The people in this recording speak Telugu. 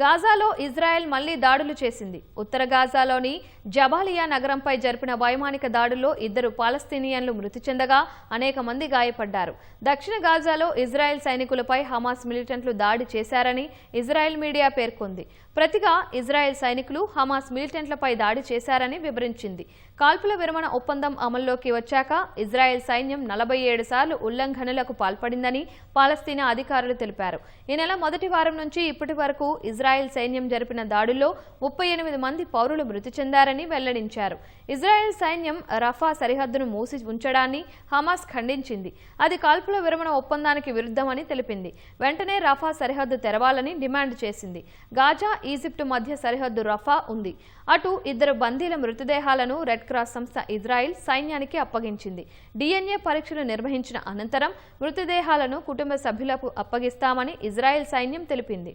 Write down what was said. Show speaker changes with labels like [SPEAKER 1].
[SPEAKER 1] గాజాలో ఇజ్రాయెల్ మళ్ళీ దాడులు చేసింది. ఉత్తర గాజాలోని జబాలియా నగరంపై జరిపిన వైమానిక దాడుల్లో ఇద్దరు పాలస్తీనియన్లు మృతి చెందగా అనేక మంది గాయపడ్డారు. దక్షిణ గాజాలో ఇజ్రాయెల్ సైనికులపై హమాస్ మిలిటెంట్లు దాడి చేశారని ఇజ్రాయెల్ మీడియా పేర్కొంది. ప్రతిగా ఇజ్రాయెల్ సైనికులు హమాస్ మిలిటెంట్లపై దాడి చేశారని వివరించింది. కాల్పుల విరమణ ఒప్పందం అమల్లోకి వచ్చాక ఇజ్రాయెల్ సైన్యం నలభై ఏడు సార్లు ఉల్లంఘనలకు పాల్పడిందని పాలస్తీనా అధికారులు తెలిపారు. ఈ నెల మొదటి వారం నుంచి ఇప్పటి వరకు ఇజ్రాయెల్ సైన్యం జరిపిన దాడుల్లో ముప్పై ఎనిమిది మంది పౌరులు మృతి చెందారని వెల్లడించారు. ఇజ్రాయెల్ సైన్యం రఫా సరిహద్దును మూసి ఉంచడాన్ని హమాస్ ఖండించింది. అది కాల్పుల విరమణ ఒప్పందానికి విరుద్ధమని తెలిపింది. వెంటనే రఫా సరిహద్దు తెరవాలని డిమాండ్ చేసింది. గాజా ఈజిప్టు మధ్య సరిహద్దు రఫా ఉంది. అటు ఇద్దరు బందీల మృతదేహాలను రెడ్ క్రాస్ సంస్థ ఇజ్రాయిల్ సైన్యానికి అప్పగించింది. డిఎన్ఏ పరీక్షలు నిర్వహించిన అనంతరం మృతదేహాలను కుటుంబ సభ్యులకు అప్పగిస్తామని ఇజ్రాయెల్ సైన్యం తెలిపింది.